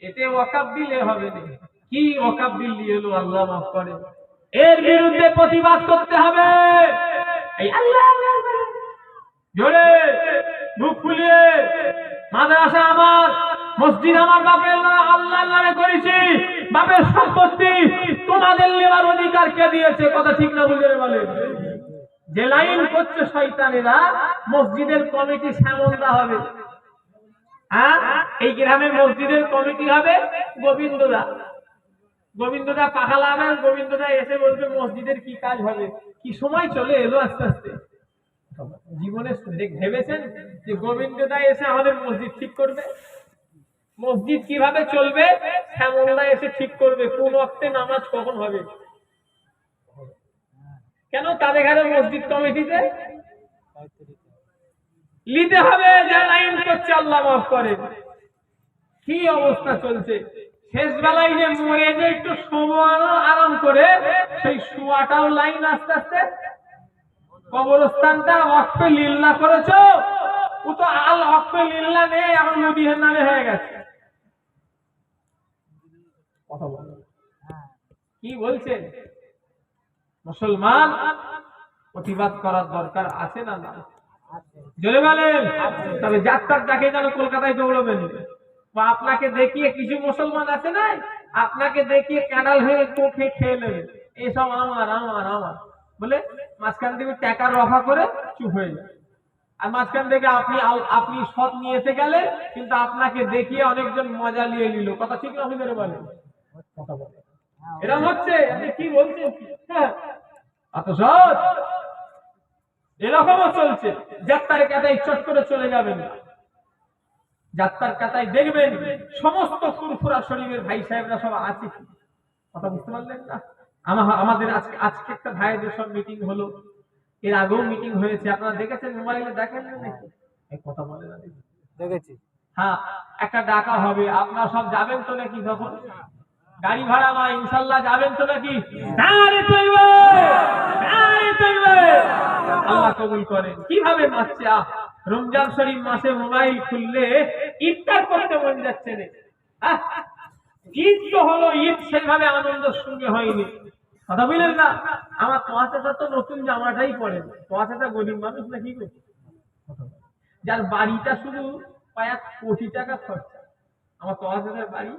এতে ওয়াকাব দিলে হবে না। কি ওয়াকাব বিল দিয়ে এলো আল্লাহ মাফ করে। এর বিরুদ্ধে প্রতিবাদ করতে হবে। এই আল্লাহ। জোরে মুখ ফুলিয়ে। মাদ্রাসা আমার মসজিদ আমার বাপের না আল্লাহ নামে করেছি। বাপের সম্পত্তি তোমাদের নেওয়ার অধিকার কে দিয়েছে? কথা ঠিক না বুঝে বলে। যে লাইন করছে শয়তানেরা মসজিদের কমিটি শ্যামন্দা হবে। হ্যাঁ? এই গ্রামের মসজিদের কমিটি হবে গোবিন্দদা। গোবিন্দদা পাখা লাগান, গোবিন্দদা এসে বলবে মসজিদের কি কাজ হবে, কি সময় চলে এলো আস্তে আস্তে। জীবনে ভেবেছেন যে গোবিন্দদা এসে আমাদের মসজিদ ঠিক করবে? মসজিদ কীভাবে চলবে? শ্যামলদা এসে ঠিক করবে, কোন অর্থে নামাজ কখন হবে? কেন তাদের ঘরে মসজিদ কমিটিতে? নিতে হবে, যা লাইন করছে, আল্লাহ মাফ করে। কি অবস্থা চলছে? শেষ বেলায় যে মরে যে একটু শোয়ানো আরাম করে, সেই শোয়াটাও লাইন আস্তে আস্তে। কবরস্থানটা অক্ষে লিল্লা করেছ? ও তো আল অক্ষে লিল্লা নেই, এখন নদীর নামে হয়ে গেছে। কথা বলো। কি বলছেন মুসলমান, প্রতিবাদ করার দরকার আছে না না জোরে বলেন, তবে যাত্রার ডাকে যেন কলকাতায় দৌড়বেন বা আপনাকে দেখিয়ে কিছু মুসলমান আছে না আপনাকে দেখিয়ে ক্যাডাল হয়ে কোখে খেয়ে নেবে। এইসব আমার আমার আমার। বলে মাঝখান থেকে টাকার রফা করে চুপ হয়ে যায়। আর মাঝখান থেকে আপনি আপনি সৎ নিয়ে এসে গেলেন, কিন্তু আপনাকে দেখিয়ে অনেকজন মজা নিয়ে নিল। কথা ঠিক না কথা বলেন। এরকম হচ্ছে, আপনি কি বলছেন? হ্যাঁ। এত সৎ? এরকমও চলছে। যাত্রার কাতায় চট করে চলে যাবেন। যাত্রার কাতায় দেখবেন সমস্ত ফুরফুরা শরীফের ভাই সাহেবরা সব আছে কথা বুঝতে পারলেন না? আমা- আমাদের আজকে আজকে একটা ভাইদের সব মিটিং হলো। এর আগেও মিটিং হয়েছে। আপনারা দেখেছেন মোবাইলে? দেখেন নাকি? কথা বলে না দেখেছি। হ্যাঁ একটা ডাকা হবে। আপনারা সব যাবেন তো নাকি তখন? গাড়ি ভাড়া মা ইনশাল্লাহ যাবেন তো নাকি! আল্লাহ কবুল করেন কীভাবে মারছে? আহ, রমজান শরীফ মাসে মোবাইল খুললে ইফতার করতে মন যাচ্ছে না ঈদ তো হলো ঈদ সেইভাবে আনন্দের সঙ্গে হয়নি। কথা বললেন না? আমার তোমাচাটা তো নতুন জামাটাই পরে। তোমাচাটা গরিব মানুষ না কি করছে যার বাড়িটা শুধু কয়েক কোটি টাকা খরচা। আমার হাজার বাড়ি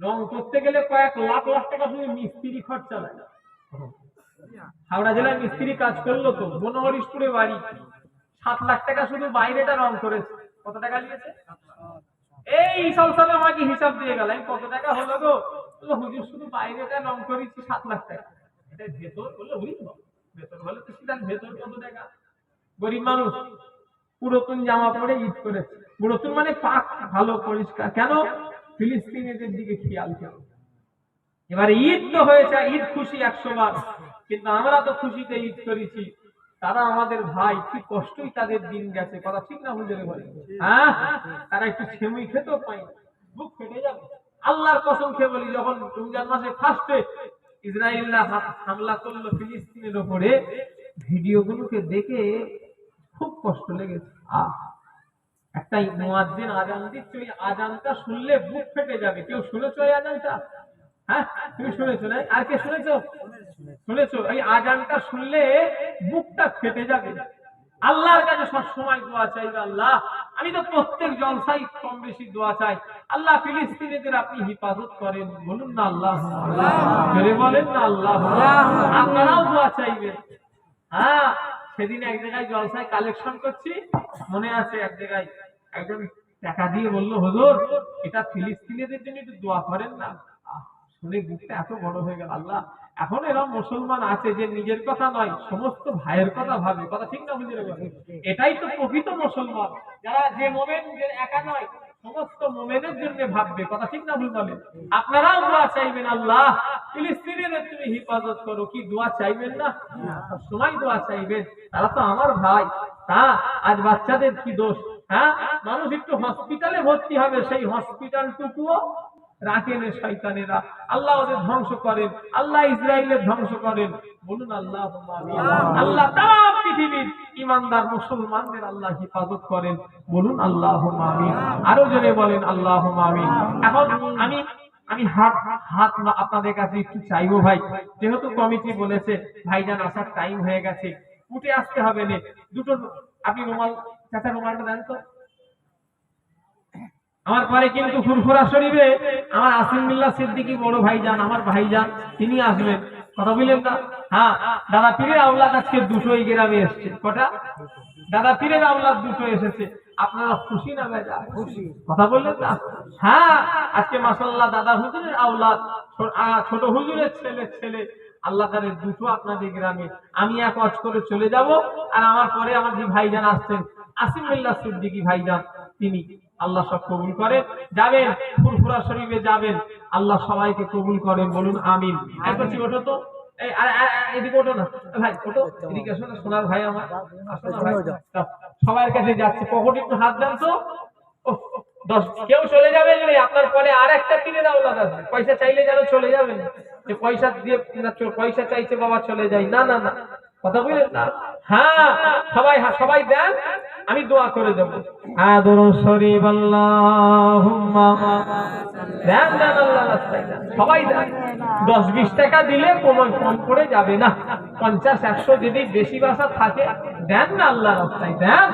রং করতে গেলে কয়েক লাখ লাখ টাকা শুধু মিস্ত্রি খরচা লাগে হাওড়া জেলার মিস্ত্রি কাজ করল তো বনহরিশপুরে বাড়ি। সাত লাখ টাকা শুধু বাইরেটা রং করেছে। কত টাকা নিয়েছে? এই হিসাব সালে আমাকে হিসাব দিয়ে গেল। কত টাকা হলো গো? বলল, হুজুর শুধু বাইরেটা রং করেছি সাত লাখ টাকা। এটা ভেতর বলল বুঝলি ভেতর হলে তো সেটা ভেতর কত টাকা? গরিব মানুষ পুরাতন জামা পরে ঈদ করেছে। পুরাতন মানে পাক ভালো পরিষ্কার। কেন? ফিলিস্তিনিদের দিকে খেয়াল কেন? এবারে ঈদ তো হয়েছে, ঈদ খুশি একশো বার কিন্তু আমরা তো খুশিতে ঈদ করেছি। তারা আমাদের ভাই, কি কষ্টই তাদের দিন গেছে। কথা ঠিক না বুঝে বলে? হ্যাঁ? তারা একটু সেমুই খেতেও পাই। বুক ফেটে যাবে। আল্লাহর কসম খেয়ে বলি, যখন রমজান মাসে ফার্স্টে ইসরায়েলরা হামলা করল ফিলিস্তিনের ওপরে, ভিডিওগুলোকে দেখে খুব কষ্ট লেগেছে। আহ! একটা মুয়াজ্জিন আজান দিচ্ছে ওই আজানটা শুনলে বুক ফেটে যাবে। কেউ শুনেছো ওই আজানটা? হ্যাঁ? তুমি শুনেছো না আর কে শুনেছো? শুনেছো। এই আজানটা শুনলে বুকটা ফেটে যাবে। আল্লাহর কাছে সবসময় দোয়া চাইবে আল্লাহ আমি তো প্রত্যেক জলসাই কম বেশি দোয়া চাই। আল্লাহ ফিলিস্তিনিদের আপনি হিফাজত করেন। বলুন না আল্লাহ। বলেন না আল্লাহ আপনারাও দোয়া চাইবেন। হ্যাঁ? সেদিন এক জায়গায় জলসায় কালেকশন করছি। মনে আছে এক জায়গায় একজন টাকা দিয়ে বলল, হুজুর, এটা ফিলিস্তিনিদের জন্য একটু দোয়া করেন না। শুনে বুকটা এত বড় হয়ে গেল, আল্লাহ, এখন এরকম মুসলমান আছে যে নিজের কথা নয়, সমস্ত ভাইয়ের কথা ভাবে। কথা ঠিক না বুঝে এটাই তো প্রকৃত মুসলমান। যারা যে মোমেন যে একা নয়, সমস্ত মোমেনের জন্য ভাববে। কথা ঠিক না, ভুল বলেন আপনারাও দোয়া চাইবেন, আল্লাহ ফিলিস্তিনিদের তুমি হেফাজত করো কি দোয়া চাইবেন না? সময় দোয়া চাইবেন তারা তো আমার ভাই। তা আজ বাচ্চাদের কি দোষ? হ্যাঁ? মানুষ একটু হসপিটালে ভর্তি হবে সেই রাখেন শয়তানেরা। আল্লাহ ওদের ধ্বংস করেন আল্লাহ ইসরায়েলের ধ্বংস করেন। বলুন আল্লাহ আল্লাহ পৃথিবীর ইমানদার মুসলমানদের আল্লাহ হিফাজত করেন। বলুন আল্লাহ আমিন। আরও জনে বলেন আল্লাহ আমিন। এখন আমি আমি হাত হাত আপনাদের কাছে একটু চাইব ভাই। যেহেতু কমিটি বলেছে, ভাইজান আসার টাইম হয়ে গেছে, উঠে আসতে হবে না। দুটো, আপনি রুমাল, চাচা রুমালটা দেন তো। আমার পরে কিন্তু ফুরফুরা শরীফে আমার আসিম সিদ্দিকি বড় ভাইজান, আমার ভাইজান, তিনি আসবেন। কথা বললেন না? হ্যাঁ দাদা পীরের আওলাদ আজকে দুটো এই গ্রামে এসছে। কটা? দাদা পীরের আওলাদ দুটো এসেছে। আপনারা খুশি না বেজা খুশি। কথা বললেন না? হ্যাঁ আজকে মাসাল্লাহ দাদা হুজুরের আওলাদ ছোট হুজুরের ছেলে ছেলে। আল্লাহ তাদের দুটো আপনাদের গ্রামে। আমি এক অজ করে চলে যাব আর আমার পরে আমার যে ভাইজান আসছেন আসিম বিল্লাহ সিদ্দিকী ভাইজান তিনি আল্লাহ সব কবুল করেন যাবেন ফুরফুরা শরীফে যাবেন। আল্লাহ সবাইকে কবুল করেন বলুন আমিন। একবার ওঠো তো? এদিকে ওঠো না। ভাই ওঠো। এদিকে এসো না সোনার ভাই আমার। আসো না ভাই। সবার কাছে যাচ্ছে। পকেটে একটু হাত দেন তো। ওহ, দশ কেউ চলে যাবে না আপনার পরে আর একটা কিনে দাও দাদা। পয়সা চাইলে যেন চলে যাবে। যে পয়সা দিয়ে পয়সা চাইছে বাবা চলে যায় না না না। কথা বুঝলেন না হ্যাঁ সবাই হ্যাঁ সবাই দেন আমি দোয়া করে দেবো। দরুদ শরীফ আল্লাহুম্মা। দেন দেন আল্লাহ রাস্তায় সবাই দেন। দশ বিশ টাকা দিলে কোনো কম করে যাবে না। পঞ্চাশ একশো যদি বেশি বাসা থাকে দেন না আল্লাহ রাস্তায় দেন।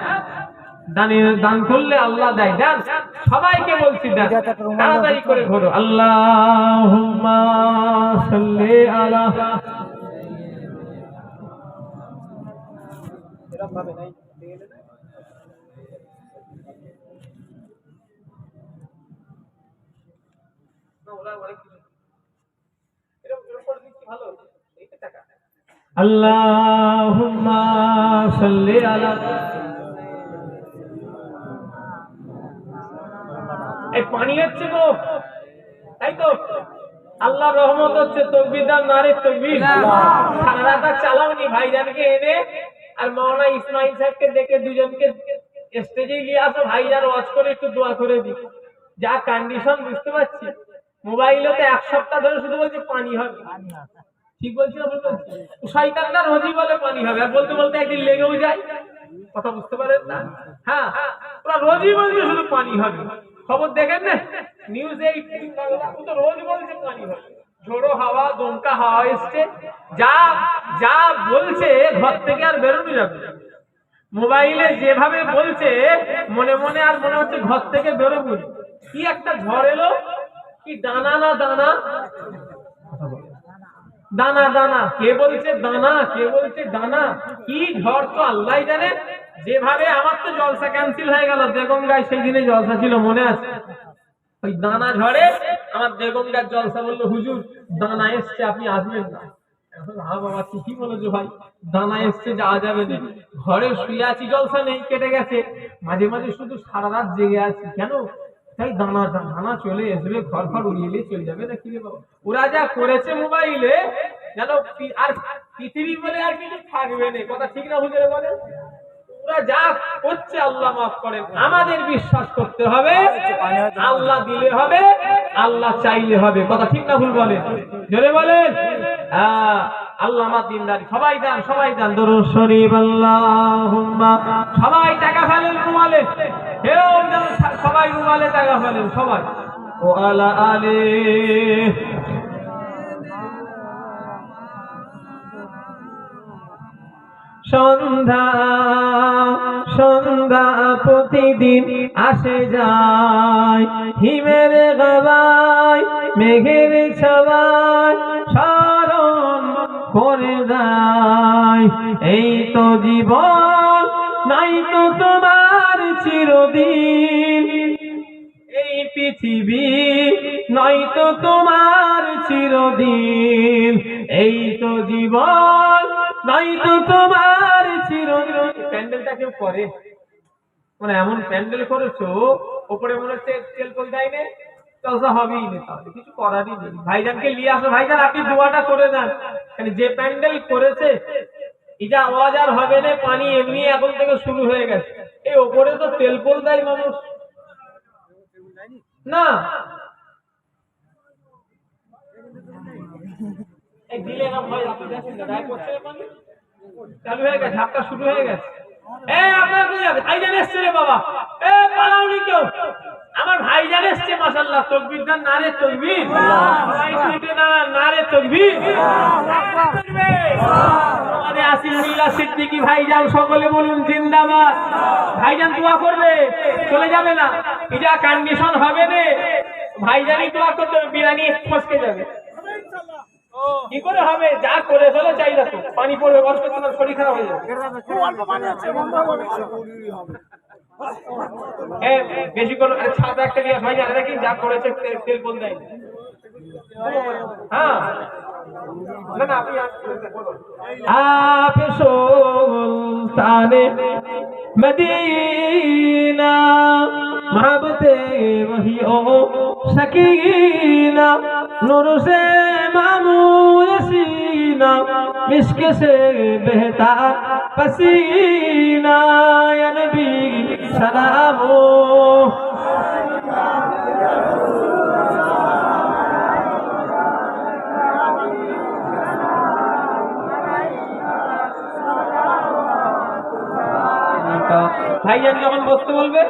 দানের দান করলে আল্লাহ দেয় দেন। সবাইকে বলছি দেন। তাড়াতাড়ি করে ঘোরো। আল্লাহুম্মা সাল্লি আলা এই পানি হচ্ছে তো তাই তো? আল্লাহ রহমত হচ্ছে তকবির দাম নারে তকবির সারা রাত আর চালাওনি ভাইজানকে এনে। আর মাওলানা ইসমাইল সাহেবকে দেখে দুজনকে স্টেজে নিয়ে আসো ভাইজান ওয়াজ করে একটু দোয়া করে দি যা কন্ডিশন বুঝতে পারছি? মোবাইলে তো এক সপ্তাহ ধরে শুধু বলছে পানি হবে। ঠিক বলছি না ভুল বলছি? শয়তানটা রোজই বলে পানি হবে। আর বলতে বলতে একদিন লেগেও যায়। কথা বুঝতে পারেন না? হ্যাঁ ওরা রোজই বলছে শুধু পানি হবে। খবর দেখেন না? নিউজ এইটিন ও তো রোজ বলছে পানি হবে। ঝোড়ো হাওয়া দমকা হাওয়া এসছে। যা যা বলছে, ঘর থেকে আর বেরোনো যাবে মোবাইলে যেভাবে বলছে, মনে মনে আর মনে হচ্ছে ঘর থেকে বেরোবো কি একটা ঝড় এলো? কি দানা না দানা? দানা দানা। কে বলছে দানা? কে বলছে দানা? কি ঝড় তো আল্লাহ জানে। যেভাবে আমার তো জলসা ক্যান্সেল হয়ে গেল, বেগম গায়ে সেই দিনে জলসা ছিল, মনে আছে? ওই দানা ঝড়ে আমার গাছ জলসা বলল হুজুর দানা এসছে আপনি আসবেন না। এখন, বাবা ঠিকই বলেছ ভাই? দানা এসছে যাওয়া যাবে না। ঘরে শুয়ে আছি জলসা নেই কেটে গেছে। মাঝে মাঝে শুধু সারা রাত জেগে আছি। কেন? তাই দানা দানা চলে আসবে ঘর ঘর উড়িয়ে নিয়ে চলে যাবে না কি বাবা? ওরা যা করেছে মোবাইলে যেন আর পৃথিবী বলে আর কিছু থাকবে না। কথা ঠিক না হুজুরে বলে ওরা যা করছে আল্লাহ মাফ করেন। আমাদের বিশ্বাস করতে হবে আল্লাহ দিলে হবে। আল্লাহ চাইলে হবে। কথা ঠিক না ভুল বলে? জোরে বলেন। হ্যাঁ আল্লাহ আমার দিনদারি সবাই দেন সবাই দেন দরুদ শরীফ, আল্লাহুম্মা। সবাই টাকা ফেলেন রুমালে। কেউ সবাই রুমালে টাকা ফেলেন, সবাই। ও আলা আলে। সন্ধ্যা। সন্ধ্যা প্রতিদিন আসে যায়। হিমের গাবায় মেঘের ছাওয়ায় স্মরণ করে যায়। এই তো জীবন, নাই তো তোমার চিরদিন। এই পৃথিবী নয়তো তোমার চিরদিন। এই তো জীবন নয়তো তোমার প্যান্ডেলটা কেউ করে? মানে এমন প্যান্ডেল করেছ, ওপরে মনে হচ্ছে তেল কল দেয় নে জলসা হবেই না তাহলে। কিছু করারই নেই। ভাইজানকে নিয়ে আসো। ভাইজান, আপনি দোয়াটা করে দেন। মানে যে প্যান্ডেল করেছে, ইজা আওয়াজ আর হবে না, পানি এমনি এখন থেকে শুরু হয়ে গেছে। এই ওপরে তো তেল পোল দেয় মানুষ। না। হয় না? চালু হয়ে গেছে হাতটা শুরু হয়ে গেছে। এ আপনার ভাইজান এসছে রে বাবা। এ পালাওনি কেউ? আমার ভাইজান এসছে মাশাআল্লাহ। তকবীর দান নারে তকবীর। নারে তকবীর। আমাদের আসিফুল্লাহ সিদ্দিকী ভাইজান সকলে বলুন জিন্দাবাদ। ভাইজান দোয়া করবে চলে যাবে না। যা কন্ডিশন হবে রে। ভাইজানই দোয়া করতে বিরানি ফসকে যাবে? কি করে হবে? যা করে ফেলো চাহিদা তো। পানি পড়বে বর্ষ তোমার শরীর খারাপ হয়ে যাবে। বেশি করে ছাদ একটা নিয়ে হয় না। নাকি যা করেছে, তেল বল দেয়। হ্যাঁ। না না, আপনি মদিনা محبت وہی او নুরুসে মামুল সিনা, মিশকে সে বেহতা পসিনা, ইয়া নবী সালাম ও ভাইয়ান যখন বসতে বলবে